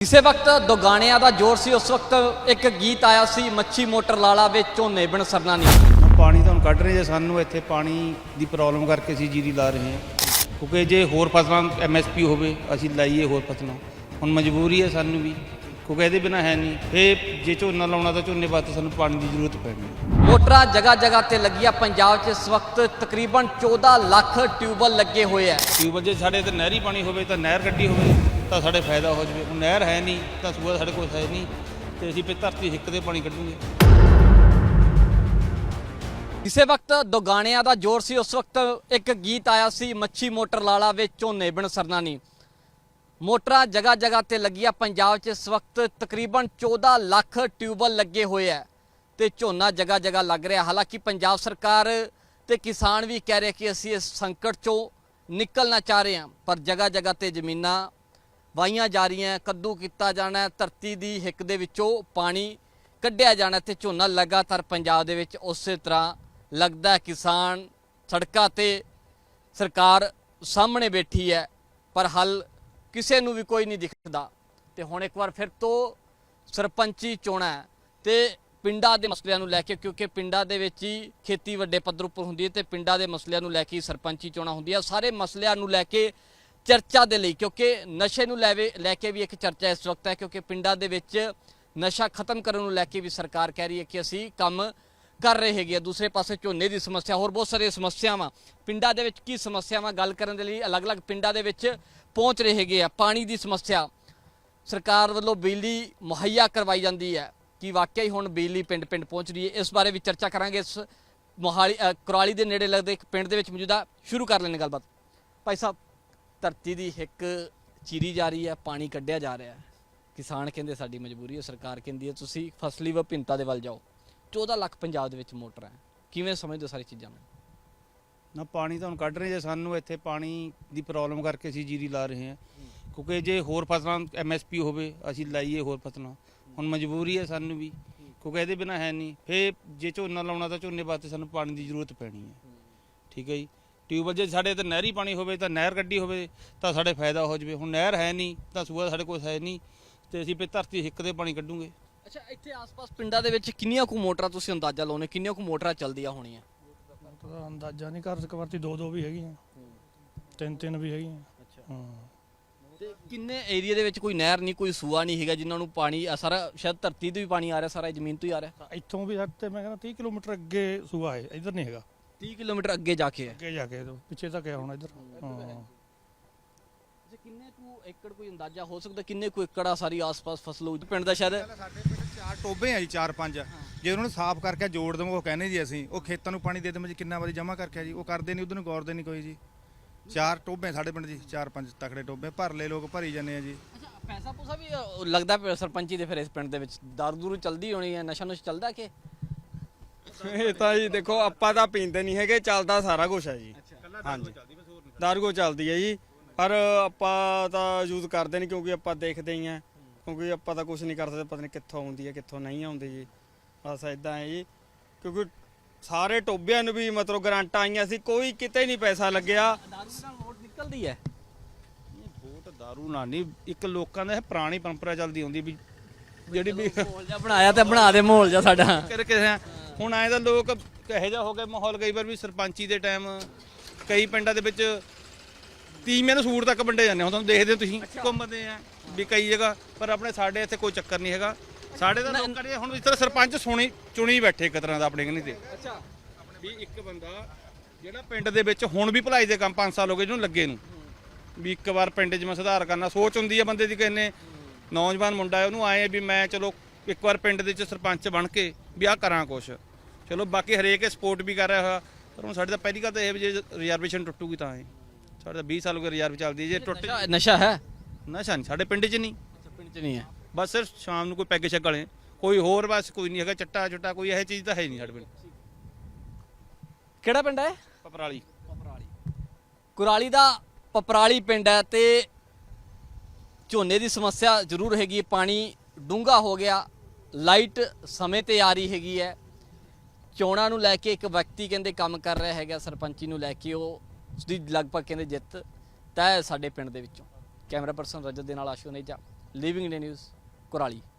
ਇਸੇ ਵਕਤ ਦੁਗਾਣਿਆਂ ਦਾ ਜ਼ੋਰ ਸੀ। ਉਸ ਵਕਤ ਇੱਕ ਗੀਤ ਆਇਆ ਸੀ ਮੱਛੀ ਮੋਟਰ ਲਾਲਾ ਵਿੱਚ ਝੋਨੇ ਬਣ ਸਰਨਾ ਨਹੀਂ। ਹੁਣ ਪਾਣੀ ਤਾਂ ਹੁਣ ਕੱਢ ਰਹੇ ਜੇ ਸਾਨੂੰ ਇੱਥੇ ਪਾਣੀ ਦੀ ਪ੍ਰੋਬਲਮ ਕਰਕੇ ਅਸੀਂ ਜੀਰੀ ਲਾ ਰਹੇ ਹਾਂ। ਕਿਉਂਕਿ ਜੇ ਹੋਰ ਫਸਲਾਂ ਐਮਐਸਪੀ ਹੋਵੇ ਅਸੀਂ ਲਾਈਏ ਹੋਰ ਫਸਲਾਂ। ਹੁਣ ਮਜਬੂਰੀ ਹੈ ਸਾਨੂੰ ਵੀ ਕਿਉਂਕਿ ਇਹਦੇ ਬਿਨਾ ਹੈ ਨਹੀਂ। ਇਹ ਜੇ ਝੋਨਾ ਲਾਉਣਾ ਤਾਂ ਝੋਨੇ ਵਾਸਤੇ ਸਾਨੂੰ ਪਾਣੀ ਦੀ ਜ਼ਰੂਰਤ ਪੈਣੀ ਹੈ। ਮੋਟਰਾਂ ਜਗ੍ਹਾ ਜਗ੍ਹਾ ਤੇ ਲੱਗੀਆਂ ਪੰਜਾਬ 'ਚ। ਇਸ ਵਕਤ ਤਕਰੀਬਨ 14 ਲੱਖ ਟਿਊਬਲ ਲੱਗੇ ਹੋਏ ਆ ਟਿਊਬਲ ਜੇ ਸਾਡੇ ਤੇ ਨਹਿਰੀ ਪਾਣੀ ਹੋਵੇ ਤਾਂ ਨਹਿਰ ਕੱਢੀ ਹੋਵੇ। ਤਾਂ ਸਾਡੇ ਫਾਇਦਾ ਹੋ ਜਾਵੇ। ਨਹਿਰ ਹੈ ਨਹੀਂ, ਤਾਂ ਸੂਆ ਸਾਡੇ ਕੋਲ ਹੈ ਨਹੀਂ, ਤੇ ਅਸੀਂ ਫਿਰ ਧਰਤੀ ਹਿੱਕ ਦੇ ਪਾਣੀ ਕੱਢੂਗੇ। ਇਸੇ ਵਕਤ ਦੁਗਾਣਿਆਂ ਦਾ ਜ਼ੋਰ ਸੀ। ਉਸ ਵਕਤ ਇੱਕ ਗੀਤ ਆਇਆ ਸੀ, ਮੱਛੀ ਮੋਟਰ ਲਾਲਾ ਵੇ ਝੋਨੇ ਬਿਨ ਸਰਨਾ ਨਹੀਂ ਮੋਟਰਾਂ ਜਗ੍ਹਾ ਜਗ੍ਹਾ ਤੇ ਲੱਗੀਆਂ, ਪੰਜਾਬ 'ਚ ਇਸ ਵਕਤ ਤਕਰੀਬਨ 14 ਲੱਖ ਟਿਊਬਲ ਲੱਗੇ ਹੋਏ ਆ ਤੇ ਝੋਨਾ ਜਗ੍ਹਾ ਜਗ੍ਹਾ ਲੱਗ ਰਿਹਾ। ਹਾਲਾਂਕਿ ਪੰਜਾਬ ਸਰਕਾਰ ਤੇ ਕਿਸਾਨ ਵੀ ਕਹਿ ਰਹੇ ਕਿ ਅਸੀਂ ਇਸ ਸੰਕਟ 'ਚੋਂ ਨਿਕਲਣਾ ਚਾਹ ਰਹੇ ਹਾਂ, ਪਰ ਜਗ੍ਹਾ ਜਗ੍ਹਾ ਤੇ ਜ਼ਮੀਨਾਂ ਵਾਹੀਆਂ ਜਾ ਰਹੀਆਂ, ਕੱਦੂ ਕੀਤਾ ਜਾਣਾ, ਧਰਤੀ ਦੀ ਹਿੱਕ ਦੇ ਵਿੱਚੋਂ ਪਾਣੀ ਕੱਢਿਆ ਜਾਣਾ ਤੇ ਝੋਨਾ ਲਗਾਤਾਰ ਪੰਜਾਬ ਦੇ ਵਿੱਚ ਉਸੇ ਤਰ੍ਹਾਂ ਲੱਗਦਾ ਕਿਸਾਨ ਸੜਕਾਂ ਤੇ ਸਰਕਾਰ ਸਾਹਮਣੇ ਬੈਠੀ ਹੈ, ਪਰ ਹੱਲ ਕਿਸੇ ਨੂੰ ਵੀ ਕੋਈ ਨਹੀਂ ਦਿਖਦਾ। ਤੇ ਹੁਣ ਇੱਕ ਵਾਰ ਫਿਰ ਤੋਂ ਸਰਪੰਚੀ ਚੋਣਾਂ ਹੈ ਤੇ ਪਿੰਡਾਂ ਦੇ ਮਸਲਿਆਂ ਨੂੰ ਲੈ ਕੇ, ਕਿਉਂਕਿ ਪਿੰਡਾਂ ਦੇ ਵਿੱਚ ਹੀ ਖੇਤੀ ਵੱਡੇ ਪੱਧਰ ਉੱਪਰ ਹੁੰਦੀ ਹੈ ਤੇ ਪਿੰਡਾਂ ਦੇ ਮਸਲਿਆਂ ਨੂੰ ਲੈ ਕੇ ਹੀ ਸਰਪੰਚੀ ਚੋਣਾਂ ਹੁੰਦੀਆਂ। ਸਾਰੇ ਮਸਲਿਆਂ ਨੂੰ ਲੈ ਕੇ ਚਰਚਾ ਦੇ ਲਈ, ਕਿਉਂਕਿ ਨਸ਼ੇ ਨੂੰ ਲੈਵੇ ਲੈ ਕੇ ਵੀ ਇੱਕ ਚਰਚਾ ਇਸ ਵਕਤ ਹੈ, ਕਿਉਂਕਿ ਪਿੰਡਾਂ ਦੇ ਵਿੱਚ ਨਸ਼ਾ ਖਤਮ ਕਰਨ ਨੂੰ ਲੈ ਕੇ ਵੀ ਸਰਕਾਰ ਕਹਿ ਰਹੀ ਹੈ ਕਿ ਅਸੀਂ ਕੰਮ ਕਰ ਰਹੇ ਹੈਗੇ ਆ ਦੂਸਰੇ ਪਾਸੇ ਝੋਨੇ ਦੀ ਸਮੱਸਿਆ, ਹੋਰ ਬਹੁਤ ਸਾਰੀਆਂ ਸਮੱਸਿਆਵਾਂ। ਪਿੰਡਾਂ ਦੇ ਵਿੱਚ ਕੀ ਸਮੱਸਿਆਵਾਂ, ਗੱਲ ਕਰਨ ਦੇ ਲਈ ਅਲੱਗ-ਅਲੱਗ ਪਿੰਡਾਂ ਦੇ ਵਿੱਚ ਪਹੁੰਚ ਰਹੇ ਹੈਗੇ ਆ ਪਾਣੀ ਦੀ ਸਮੱਸਿਆ, ਸਰਕਾਰ ਵੱਲੋਂ ਬਿਜਲੀ ਮੁਹੱਈਆ ਕਰਵਾਈ ਜਾਂਦੀ ਹੈ। ਕਿ ਵਾਕਿਆ ਹੀ ਹੁਣ ਬਿਜਲੀ ਪਿੰਡ-ਪਿੰਡ ਪਹੁੰਚ ਰਹੀ ਹੈ? ਇਸ ਬਾਰੇ ਵੀ ਚਰਚਾ ਕਰਾਂਗੇ। ਇਸ ਮੋਹਾਲੀ ਕੁਰਾਲੀ ਦੇ ਨੇੜੇ ਲੱਗਦੇ ਇੱਕ ਪਿੰਡ ਦੇ ਵਿੱਚ ਮੌਜੂਦਾ। ਸ਼ੁਰੂ ਕਰ ਲੈਣੇ ਗੱਲਬਾਤ। ਭਾਈ ਸਾਹਿਬ ਧਰਤੀ ਦੀ ਹਿੱਕ ਚੀਰੀ ਜਾ ਰਹੀ ਹੈ, ਪਾਣੀ ਕੱਢਿਆ ਜਾ ਰਿਹਾ ਹੈ। ਕਿਸਾਨ ਕਹਿੰਦੇ ਸਾਡੀ ਮਜਬੂਰੀ ਹੈ, ਸਰਕਾਰ ਕਹਿੰਦੀ ਹੈ, ਤੁਸੀਂ ਫਸਲੀ ਵਿਭਿੰਨਤਾ ਦੇ ਵੱਲ ਜਾਓ। 14 ਲੱਖ ਪੰਜਾਬ ਦੇ ਵਿੱਚ ਮੋਟਰ ਹੈ। ਕਿਵੇਂ ਸਮਝਦੇ ਹੋ ਸਾਰੀ ਚੀਜ਼ਾਂ ਨੂੰ? ਨਾ, ਪਾਣੀ ਤਾਂ ਹੁਣ ਕੱਢ ਰਹੇ ਜੇ, ਸਾਨੂੰ ਇੱਥੇ ਪਾਣੀ ਦੀ ਪ੍ਰੋਬਲਮ ਕਰਕੇ ਅਸੀਂ ਜੀਰੀ ਲਾ ਰਹੇ ਹਾਂ। ਕਿਉਂਕਿ ਜੇ ਹੋਰ ਫਸਲਾਂ ਐਮਐਸਪੀ ਹੋਵੇ, ਅਸੀਂ ਲਾਈਏ ਹੋਰ ਫਸਲਾਂ। ਹੁਣ ਮਜਬੂਰੀ ਹੈ ਸਾਨੂੰ ਵੀ, ਕਿਉਂਕਿ ਇਹਦੇ ਬਿਨਾ ਹੈ ਨਹੀਂ। ਫੇ ਜੇ ਝੋਨਾ ਲਾਉਣਾ ਤਾਂ ਝੋਨੇ ਵਾਸਤੇ ਸਾਨੂੰ ਪਾਣੀ ਦੀ ਜ਼ਰੂਰਤ ਪੈਣੀ ਹੈ। ਠੀਕ ਹੈ ਜੀ? ਟਿਊਬਲ ਜੇ ਸਾਡੇ ਤੇ ਨਹਿਰੀ ਪਾਣੀ ਹੋਵੇ ਤਾਂ ਨਹਿਰ ਕੱਢੀ ਹੋਵੇ ਤਾਂ ਸਾਡੇ ਫਾਇਦਾ ਹੋ ਜਾਵੇ। ਹੁਣ ਨਹਿਰ ਹੈ ਨਹੀਂ ਤਾਂ ਸੂਆ ਸਾਡੇ ਕੋਲ ਹੈ ਨਹੀਂ ਤੇ ਅਸੀਂ ਫਿਰ ਧਰਤੀ ਹਿੱਕ ਦੇ ਪਾਣੀ ਕੱਢੂਗੇ। ਅੱਛਾ ਇੱਥੇ ਆਸ-ਪਾਸ ਪਿੰਡਾਂ ਦੇ ਵਿੱਚ ਕਿੰਨੀਆਂ ਕੁ ਮੋਟਰਾਂ ਤੁਸੀਂ ਅੰਦਾਜ਼ਾ ਲਾਉਨੇ ਕਿੰਨੀਆਂ ਕੁ ਮੋਟਰਾਂ ਚੱਲਦੀਆਂ ਹੋਣੀਆਂ? ਤਾਂ ਅੰਦਾਜ਼ਾ ਨਹੀਂ ਕਰ ਸਕਵਾਰਤੀ ਦੋ ਦੋ ਵੀ ਹੈਗੀਆਂ। ਤਿੰਨ ਤਿੰਨ ਵੀ ਹੈਗੀਆਂ। ਅੱਛਾ। ਹਾਂ। ਤੇ ਕਿੰਨੇ ਏਰੀਆ ਦੇ ਵਿੱਚ ਕੋਈ ਨਹਿਰ ਨਹੀਂ ਕੋਈ ਸੂਆ ਨਹੀਂ ਹੈਗਾ ਜਿਨ੍ਹਾਂ ਨੂੰ ਪਾਣੀ ਆ ਸਾਰਾ ਸ਼ਾਇਦ ਧਰਤੀ ਤੋਂ ਵੀ ਪਾਣੀ ਆ ਰਿਹਾ ਸਾਰਾ ਜ਼ਮੀਨ ਤੋਂ ਹੀ ਆ ਰਿਹਾ? ਇੱਥੋਂ ਵੀ ਸਾਡੇ ਤੇ ਮੈਂ ਕਹਿੰਦਾ 30 ਕਿਲੋਮੀਟਰ ਅੱਗੇ ਸੂਆ ਹੈ ਇੱਧਰ ਨਹੀਂ ਹੈਗਾ। 30 ਕਿਲੋਮੀਟਰ ਅੱਗੇ ਜਾ ਕੇ ਹੈ। ਅੱਗੇ ਜਾ ਕੇ ਪਿੱਛੇ ਤੱਕ ਹੈ ਹੁਣ ਇੱਧਰ। ਹਾਂ। ਅੱਛਾ ਕਿੰਨੇ ਕੁ ਏਕੜ ਕੋਈ ਅੰਦਾਜ਼ਾ ਹੋ ਸਕਦਾ? ਕਿੰਨੇ ਕੁ ਏਕੜ ਆ ਸਾਰੀ ਆਸ-ਪਾਸ ਫਸਲ ਹੋਊ ਪਿੰਡ ਦਾ ਸ਼ਾਇਦ ਸਾਡੇ ਪਿੰਡ ਚਾਰ ਟੋਬੇ ਆ ਜੀ ਚਾਰ ਪੰਜ। ਜੇ ਉਹਨਾਂ ਨੂੰ ਸਾਫ਼ ਕਰਕੇ ਜੋੜ ਦਵਾਂ ਉਹ ਕਹਿੰਦੇ ਜੀ ਅਸੀਂ ਉਹ ਖੇਤਾਂ ਨੂੰ ਪਾਣੀ ਦੇ ਦੇਵਾਂ ਜੀ ਕਿੰਨਾ ਵਾਰੀ ਜਮ੍ਹਾਂ ਕਰਕੇ ਆ ਜੀ ਉਹ ਕਰਦੇ ਨਹੀਂ ਉਧਰ ਨੂੰ ਗੌਰਦੇ ਨਹੀਂ ਕੋਈ ਜੀ। ਚਾਰ ਟੋਬੇ ਸਾਡੇ ਪਿੰਡ ਜੀ ਚਾਰ ਪੰਜ ਤਕੜੇ ਟੋਬੇ ਭਰ ਲੈ ਲੋਕ ਭਰੀ ਜਾਂਦੇ ਆ ਜੀ। ਅੱਛਾ ਪੈਸਾ ਪੂਸਾ ਵੀ ਅ, ਲੱਗਦਾ ਪਿਆ ਸਰਪੰਚੀ ਦੇ ਫਿਰ ਇਸ ਪਿੰਡ ਦੇ ਵਿੱਚ। ਦਾਰੂ ਦੂਰੂ ਚੱਲਦੀ ਹੋਣੀ ਹੈ ਨਸ਼ਾ ਨੁਸ਼ ਚੱਲਦਾ ਕਿ? ਇਹ ਤਾਂ ਜੀ ਦੇਖੋ ਆਪਾਂ ਤਾਂ ਪੀਂਦੇ ਨਹੀਂ ਹੈਗੇ ਚੱਲਦਾ ਸਾਰਾ ਕੁਝ ਹੈ ਜੀ। ਹਾਂਜੀ। ਦਾਰੂ ਚੱਲਦੀ ਹੈ ਜੀ। ਪਰ ਆਪਾਂ ਤਾਂ ਯੂਜ਼ ਕਰਦੇ ਨਹੀਂ ਕਿਉਂਕਿ ਆਪਾਂ ਦੇਖਦੇ ਹੀ ਆ ਕਿਉਂਕਿ ਆਪਾਂ ਤਾਂ ਕੁਝ ਨਹੀਂ ਕਰ ਸਕਦੇ ਪਤਾ ਨਹੀਂ ਕਿੱਥੋਂ ਆਉਂਦੀ ਹੈ ਕਿੱਥੋਂ ਨਹੀਂ ਆਉਂਦੀ ਜੀ। ਬਸ ਇਦਾਂ ਹੈ ਜੀ। ਕਿਉਂਕਿ ਸਾਰੇ ਟੋਬਿਆਂ ਨੂੰ ਵੀ ਮਤਲਬ ਗਰੰਟਾਂ ਆਈਆਂ ਸੀ ਕੋਈ ਕਿਤੇ ਨਹੀਂ ਪੈਸਾ ਲੱਗਿਆ। ਦਾਰੂ ਨਾਲ ਵੋਟ ਨਿਕਲਦੀ ਹੈ? ਵੋਟ ਦਾਰੂ ਨਾਲ ਨਹੀਂ। ਇੱਕ ਲੋਕਾਂ ਦਾ ਇਹ ਪੁਰਾਣੀ ਪਰੰਪਰਾ ਚੱਲਦੀ ਹੁੰਦੀ ਵੀ ਜਿਹੜੀ ਵੀ ਮਾਹੌਲ ਜਿਹਾ ਬਣਾਇਆ ਤੇ ਬਣਾ ਦੇ ਮਾਹੌਲ ਜਿਹਾ ਸਾਡਾ। ਕਰ ਕਿਸੇ ਹੁਣ ਆਏ ਤਾਂ ਲੋਕ ਇਹੋ ਜਿਹਾ ਹੋ ਗਿਆ ਮਾਹੌਲ ਕਈ ਵਾਰ ਵੀ ਸਰਪੰਚੀ ਦੇ ਟਾਈਮ ਕਈ ਪਿੰਡਾਂ ਦੇ ਵਿੱਚ ਤੀਵੀਆਂ ਨੂੰ ਸੂਟ ਤੱਕ ਵੰਡੇ ਜਾਂਦੇ ਹੁਣ ਤੁਹਾਨੂੰ ਦੇਖਦੇ ਹੋ ਤੁਸੀਂ ਘੁੰਮਦੇ ਆ ਵੀ ਕਈ ਜਗ੍ਹਾ ਪਰ ਆਪਣੇ ਸਾਡੇ ਇੱਥੇ ਕੋਈ ਚੱਕਰ ਨਹੀਂ ਹੈਗਾ। ਸਾਡੇ ਤਾਂ ਲੋਕਾਂ ਨੇ ਹੁਣ ਇਸ ਤਰ੍ਹਾਂ ਸਰਪੰਚ ਸੁਣੀ ਚੁਣੀ ਬੈਠੇ ਇੱਕ ਤਰ੍ਹਾਂ ਦਾ ਆਪਣੇ ਕਨੀ ਤੇ। ਅੱਛਾ। ਵੀ ਇੱਕ ਬੰਦਾ ਜਿਹੜਾ ਪਿੰਡ ਦੇ ਵਿੱਚ ਹੁਣ ਵੀ ਭਲਾਈ ਦੇ ਕੰਮ 5 ਸਾਲ ਹੋ ਗਏ ਜਿਹਨੂੰ ਲੱਗੇ ਨੂੰ। ਵੀ ਇੱਕ ਵਾਰ ਪਿੰਡ 'ਚ ਮੈਂ ਸੁਧਾਰ ਕਰਨਾ ਸੋਚ ਹੁੰਦੀ ਹੈ ਬੰਦੇ ਦੀ ਕਿੰਨੇ ਨੌਜਵਾਨ ਮੁੰਡਾ ਹੈ ਉਹਨੂੰ ਆਏ ਵੀ ਮੈਂ ਚਲੋ ਇੱਕ ਵਾਰ ਪਿੰਡ ਦੇ ਵਿੱਚ ਸਰਪੰਚ ਬਣ ਕੇ ਵੀ ਆਹ ਕਰਾਂ ਕੁਛ। ਚਲੋ ਬਾਕੀ ਹਰੇਕ ਸਪੋਰਟ ਵੀ ਕਰ ਰਿਹਾ ਹੋਇਆ ਪਰ ਹੁਣ ਸਾਡੇ ਤਾਂ ਪਹਿਲੀ ਗੱਲ ਤਾਂ ਇਹ ਵੀ ਜੇ ਰਿਜ਼ਰਵੇਸ਼ਨ ਟੁੱਟੂਗੀ ਤਾਂ ਹੈ। ਸਾਡੇ ਤਾਂ 20 ਸਾਲ ਹੋ ਗਏ ਰਿਜ਼ਰਵ ਚੱਲਦੀ ਜੇ ਟੁੱਟ ਨਸ਼ਾ ਨਸ਼ਾ ਹੈ? ਨਸ਼ਾ ਨਹੀਂ ਸਾਡੇ ਪਿੰਡ 'ਚ ਨਹੀਂ। ਪਿੰਡ 'ਚ ਨਹੀਂ ਹੈ। ਬਸ ਸਿਰਫ ਸ਼ਾਮ ਨੂੰ ਕੋਈ ਪੈਗ ਸ਼ੈਗ ਵਾਲੇ ਕੋਈ ਹੋਰ ਬਸ ਕੋਈ ਨਹੀਂ ਹੈਗਾ ਚੱਟਾ ਚੁੱਟਾ ਕੋਈ ਇਹੋ ਚੀਜ਼ ਤਾਂ ਹੈ ਹੀ ਨਹੀਂ ਸਾਡੇ ਪਿੰਡ। ਕਿਹੜਾ ਪਿੰਡ ਹੈ? ਪਪਰਾਲੀ। ਪਪਰਾਲੀ। ਕੁਰਾਲੀ ਦਾ ਪਪਰਾਲੀ ਪਿੰਡ ਹੈ ਤੇ ਝੋਨੇ ਦੀ ਸਮੱਸਿਆ ਜ਼ਰੂਰ ਹੈਗੀ ਹੈ। ਪਾਣੀ ਡੂੰਘਾ ਹੋ ਗਿਆ ਲਾਈਟ ਸਮੇਂ ਤੇ ਆ ਰਹੀ ਹੈਗੀ ਹੈ। ਚੋਣਾਂ ਨੂੰ ਲੈ ਕੇ ਇੱਕ ਵਿਅਕਤੀ ਕਹਿੰਦੇ ਕੰਮ ਕਰ ਰਿਹਾ ਹੈਗਾ, ਸਰਪੰਚੀ ਨੂੰ ਲੈ ਕੇ, ਉਹ ਉਸਦੀ ਲਗਭਗ ਕਹਿੰਦੇ ਜਿੱਤ ਤੈਅ ਹੈ ਸਾਡੇ ਪਿੰਡ ਦੇ ਵਿੱਚੋਂ। ਕੈਮਰਾ ਪਰਸਨ ਰਜਤ ਦੇ ਨਾਲ Ashu Neja living India news Kurali.